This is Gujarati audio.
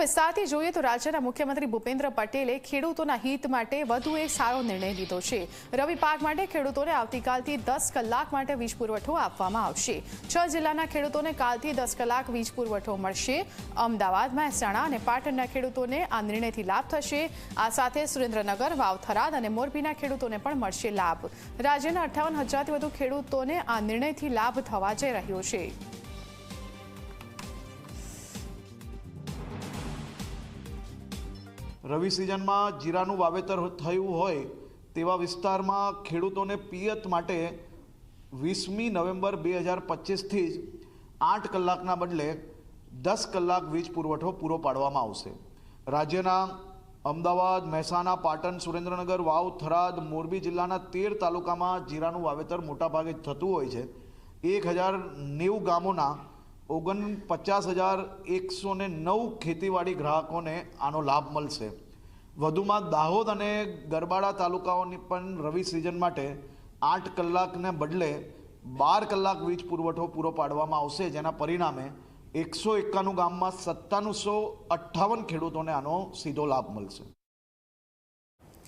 વિસ્તારથી જોઈએ તો રાજ્યના મુખ્યમંત્રી ભૂપેન્દ્ર પટેલે ખેડૂતોના હિત માટે વધુ એક સારો નિર્ણય લીધો છે. રવિ પાક માટે ખેડૂતોને આવતીકાલથી દસ કલાક માટે વીજ પુરવઠો આપવામાં આવશે. છ જિલ્લાના ખેડૂતોને કાલથી દસ કલાક વીજ પુરવઠો મળશે. અમદાવાદ મહેસાણા અને પાટણના ખેડૂતોને આ નિર્ણયથી લાભ થશે. આ સાથે સુરેન્દ્રનગર, વાવથરાદ અને મોરબીના ખેડૂતોને પણ મળશે લાભ. રાજ્યના અઠ્ઠાવન હજારથી વધુ ખેડૂતોને આ નિર્ણયથી લાભ થવા જઈ રહ્યો છે. રવિ સિઝનમાં જીરાનું વાવેતર થયું હોય તેવા વિસ્તારમાં ખેડૂતોને પિયત માટે વીસમી નવેમ્બર બે હજાર પચીસથી જ આઠ કલાકના બદલે દસ કલાક વીજ પુરવઠો પૂરો પાડવામાં આવશે. રાજ્યના અમદાવાદ, મહેસાણા, પાટણ, સુરેન્દ્રનગર, વાવ, થરાદ, મોરબી જિલ્લાના તેર તાલુકામાં જીરાનું વાવેતર મોટાભાગે થતું હોય છે. એક હજાર નેવું ગામોના ઓગણ પચાસ હજાર એકસો ને નવ ખેતીવાડી ગ્રાહકોને આનો લાભ મળશે. વધુમાં દાહોદ અને ગરબાડા તાલુકાઓની પણ રવિ સિઝન માટે આઠ કલાકને બદલે બાર કલાક વીજ પુરવઠો પૂરો પાડવામાં આવશે, જેના પરિણામે એકસો એકાણું ગામમાં સત્તાણુસો અઠ્ઠાવન ખેડૂતોને આનો સીધો લાભ મળશે.